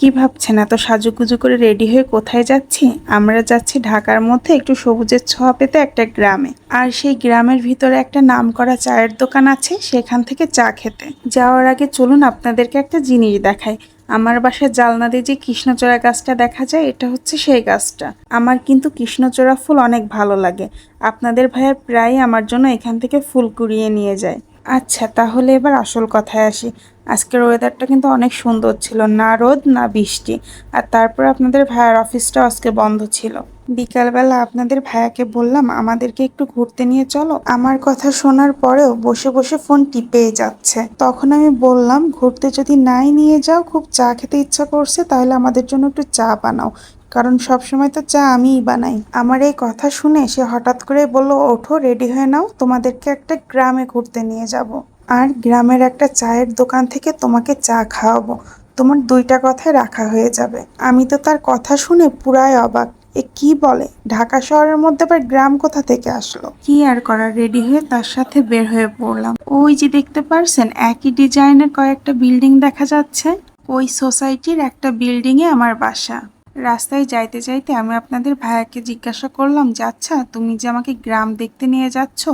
কি ভাবছেন? এত সাজুগুজু করে রেডি হয়ে কোথায় যাচ্ছি? আমরা যাচ্ছি ঢাকার মধ্যে একটু সবুজের ছোঁয়া পেতে একটা গ্রামে। আর সেই গ্রামের ভিতরে একটা নামকরা চায়ের দোকান আছে, সেখান থেকে চা খেতে। যাওয়ার আগে চলুন আপনাদেরকে একটা জিনিস দেখাই। আমার বাসায় জালনা দিয়ে যে কৃষ্ণচূড়া গাছটা দেখা যায়, এটা হচ্ছে সেই গাছটা। আমার কিন্তু কৃষ্ণচূড়া ফুল অনেক ভালো লাগে। আপনাদের ভাইয়ের প্রায় আমার জন্য এখান থেকে ফুল কুড়িয়ে নিয়ে যায়। আচ্ছা তাহলে এবার আসল কথায় আসি। আজকের ওয়েদারটা কিন্তু অনেক সুন্দর ছিল, না রোদ, না বৃষ্টি। আর তারপর আপনাদের ভাইয়ার অফিসটাও আজকে বন্ধ ছিল। বিকালবেলা আপনাদের ভাইয়াকে বললাম, আমাদেরকে একটু ঘুরতে নিয়ে চলো। আমার কথা শোনার পরেও বসে বসে ফোন টিপেই যাচ্ছে। তখন আমি বললাম, ঘুরতে যদি নাই নিয়ে যাও, খুব চা খেতে ইচ্ছা করছে, তাহলে আমাদের জন্য একটু চা বানাও। কারণ সব সময় তো চা আমিই বানাই। আমার এই কথা শুনে সে হঠাৎ করে বলল, ওঠো, রেডি হয়ে নাও, তোমাদেরকে একটা গ্রামে ঘুরতে নিয়ে যাব। আর গ্রামের একটা চায়ের দোকান থেকে তোমাকে চা খাওয়াবো। তোমার দুইটা কথায় রাখা হয়ে যাবে। আমি তো তার কথা শুনে পুরাই অবাক। এ কি বলে? ঢাকা শহরের মধ্যে আবার গ্রাম কোথা থেকে আসলো? কি আর করা রেডি হয়ে তার সাথে বের হয়ে পড়লাম। ওই যে দেখতে পারছেন, একই ডিজাইনের কয়েকটা বিল্ডিং দেখা যাচ্ছে। ওই সোসাইটির একটা বিল্ডিং এ আমার বাসা। রাস্তায় যাইতে যাইতে আমি আপনাদের ভাইয়াকে জিজ্ঞাসা করলাম, যে আচ্ছা তুমি যে আমাকে গ্রাম দেখতে নিয়ে যাচ্ছ,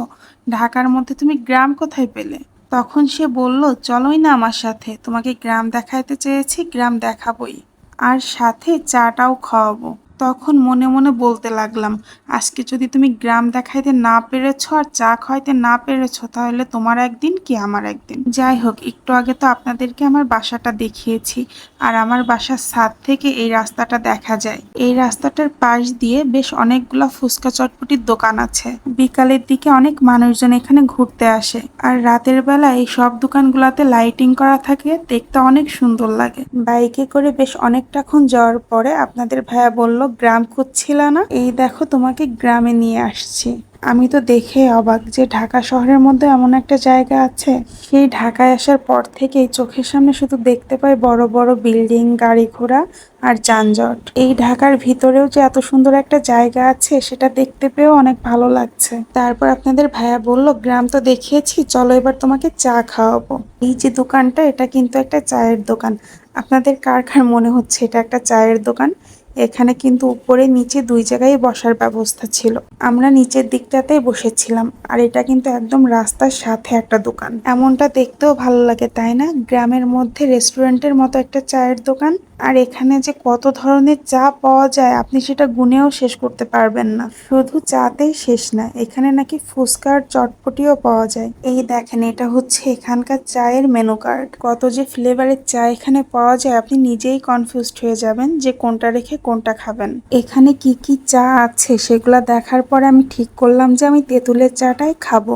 ঢাকার মধ্যে তুমি গ্রাম কোথায় পেলে? তখন সে বলল, চলোই না আমার সাথে, তোমাকে গ্রাম দেখাইতে চেয়েছি, গ্রাম দেখাবই। আর সাথে চাটাও খাওয়াবো। তখন মনে মনে বলতে লাগলাম, আজকে যদি তুমি গ্রাম দেখাইতে না পেরেছ আর চা খাইতে না পেরেছ, তাহলে তোমার একদিন কি আমার একদিন? যাই হোক, একটু আগে তো আপনাদেরকে আমার বাসাটা দেখিয়েছি, আর আমার বাসার ছাদ থেকে এই রাস্তাটা দেখা যায়। এই রাস্তাটার পাশ দিয়ে বেশ অনেকগুলা ফুচকা চটপটির দোকান আছে। বিকালের দিকে অনেক মানুষজন এখানে ঘুরতে আসে, আর রাতের বেলা এই সব দোকানগুলোতে লাইটিং করা থাকে, দেখতে অনেক সুন্দর লাগে। বাইকে করে বেশ অনেকটাক্ষণ যাওয়ার পরে আপনাদের ভাইয়া বলল গ্রাম খুঁজছিল না। এই দেখো তোমাকে গ্রামে নিয়ে আসছি। আমি তো দেখে অবাক যে ঢাকা শহরের মধ্যে এমন একটা জায়গা আছে। সেই ঢাকায় আসার পর থেকেই চোখের সামনে শুধু দেখতে পাই বড় বড় বিল্ডিং, গাড়ি ঘোড়া আর যানজট। এই ঢাকার ভিতরেও যে এত সুন্দর একটা জায়গা আছে, সেটা দেখতে পেয়েও অনেক ভালো লাগছে। তারপর আপনাদের ভাইয়া বলল, গ্রাম তো দেখিয়েছি, চলো এবার তোমাকে চা খাওয়াবো। এই যে দোকানটা, এটা কিন্তু একটা চায়ের দোকান। আপনাদের কার কার মনে হচ্ছে এটা একটা চায়ের দোকান? এখানে কিন্তু উপরে নিচে দুই জায়গায় বসার ব্যবস্থা ছিল। আমরা নিচের দিকটাতে বসেছিলাম, আর এটা কিন্তু একদম রাস্তার সাথে একটা দোকান। এমনটা দেখতেও ভালো লাগে, তাই না? গ্রামের মধ্যে রেস্টুরেন্টের মতো একটা চায়ের দোকান। আর এখানে যে কত ধরনের চা পাওয়া যায়, আপনি সেটা গুনেও শেষ করতে পারবেন না। শুধু চাতেই শেষ না, এখানে নাকি ফুচকার চটপটিও পাওয়া যায়। এই দেখেন, এটা হচ্ছে এখানকার চায়ের মেনু কার্ড কত যে ফ্লেভারের চা এখানে পাওয়া যায়, আপনি নিজেই কনফিউজড হয়ে যাবেন যে কোনটা রেখে কোনটা খাবেন। এখানে কি কি চা আছে সেগুলো দেখার পরে আমি ঠিক করলাম যে আমি তেঁতুলের চাটাই খাব।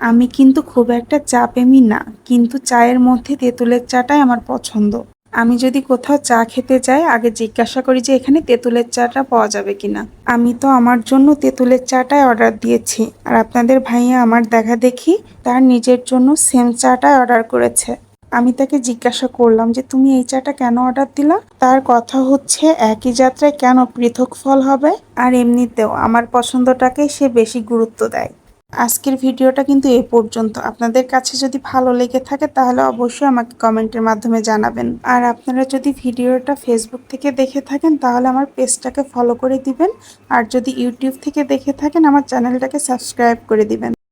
আমি কিন্তু খুব একটা চা প্রেমী না, কিন্তু চায়ের মধ্যে তেঁতুলের চাটাই আমার পছন্দ। আমি যদি কোথাও চা খেতে যাই, আগে জিজ্ঞাসা করি যে এখানে তেঁতুলের চাটা পাওয়া যাবে কিনা। আমি তো আমার জন্য তেঁতুলের চাটাই অর্ডার দিয়েছি। আর আপনাদের ভাইয়া আমার দেখা দেখি, তার নিজের জন্য সেম চাটাই অর্ডার করেছে। আমি তাকে জিজ্ঞাসা করলাম যে, তুমি এই চাটা কেন অর্ডার দিলা? তার কথা হচ্ছে, একই যাত্রায় কেন পৃথক ফল হবে? আর এমনিতেও আমার পছন্দটাকে সে বেশি গুরুত্ব দেয়। আজকের ভিডিওটা কিন্তু এ পর্যন্ত। আপনাদের কাছে যদি ভালো লেগে থাকে তাহলে অবশ্যই আমাকে কমেন্টের মাধ্যমে জানাবেন। আর আপনারা যদি ভিডিওটা ফেসবুক থেকে দেখে থাকেন তাহলে আমার পেজটাকে ফলো করে দিবেন। আর যদি ইউটিউব থেকে দেখে থাকেন আমার চ্যানেলটাকে সাবস্ক্রাইব করে দিবেন।